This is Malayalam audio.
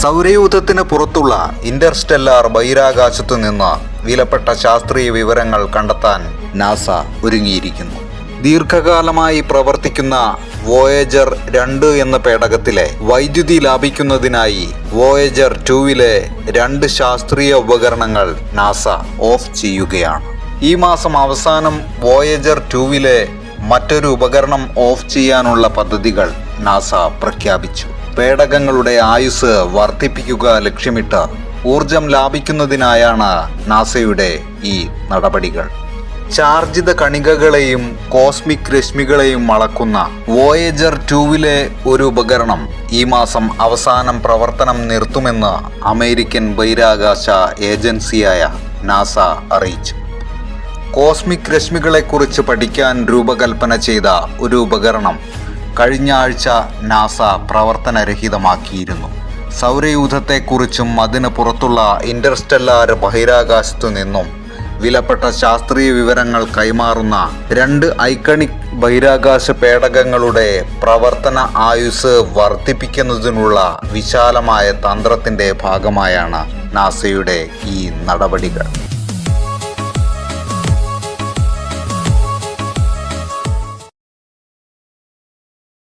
സൗരയൂഥത്തിന് പുറത്തുള്ള ഇന്റർസ്റ്റെല്ലാർ ബഹിരാകാശത്തു നിന്ന് വിലപ്പെട്ട ശാസ്ത്രീയ വിവരങ്ങൾ കണ്ടെത്താൻ നാസ ഒരുങ്ങിയിരിക്കുന്നു. ദീർഘകാലമായി പ്രവർത്തിക്കുന്ന വോയേജർ രണ്ട് എന്ന പേടകത്തിലെ വൈദ്യുതി ലാഭിക്കുന്നതിനായി വോയേജർ ടൂവിലെ രണ്ട് ശാസ്ത്രീയ ഉപകരണങ്ങൾ നാസ ഓഫ് ചെയ്യുകയാണ്. ഈ മാസം അവസാനം വോയേജർ ടൂവിലെ മറ്റൊരു ഉപകരണം ഓഫ് ചെയ്യാനുള്ള പദ്ധതികൾ നാസ പ്രഖ്യാപിച്ചു. പേടകങ്ങളുടെ ആയുസ് വർദ്ധിപ്പിക്കുക ലക്ഷ്യമിട്ട് ഊർജം ലാഭിക്കുന്നതിനായാണ് നാസയുടെ ഈ നടപടികൾ. ചാർജിത കണികകളെയും കോസ്മിക് രശ്മികളെയും അളക്കുന്ന വോയേജർ ടൂവിലെ ഒരു ഉപകരണം ഈ മാസം അവസാനം പ്രവർത്തനം നിർത്തുമെന്ന് അമേരിക്കൻ ബഹിരാകാശ ഏജൻസിയായ നാസ അറിയിച്ചു. കോസ്മിക് രശ്മികളെക്കുറിച്ച് പഠിക്കാൻ രൂപകൽപ്പന ചെയ്ത ഒരു ഉപകരണം കഴിഞ്ഞ ആഴ്ച നാസ പ്രവർത്തനരഹിതമാക്കിയിരുന്നു. സൗരയൂഥത്തെക്കുറിച്ചും അതിന് പുറത്തുള്ള ഇന്റർസ്റ്റെല്ലാർ ബഹിരാകാശത്തു നിന്നും വിലപ്പെട്ട ശാസ്ത്രീയ വിവരങ്ങൾ കൈമാറുന്ന രണ്ട് ഐക്കണിക് ബഹിരാകാശ പേടകങ്ങളുടെ പ്രവർത്തന ആയുസ് വർദ്ധിപ്പിക്കുന്നതിനുള്ള വിശാലമായ തന്ത്രത്തിന്റെ ഭാഗമായാണ് നാസയുടെ ഈ നടപടികൾ.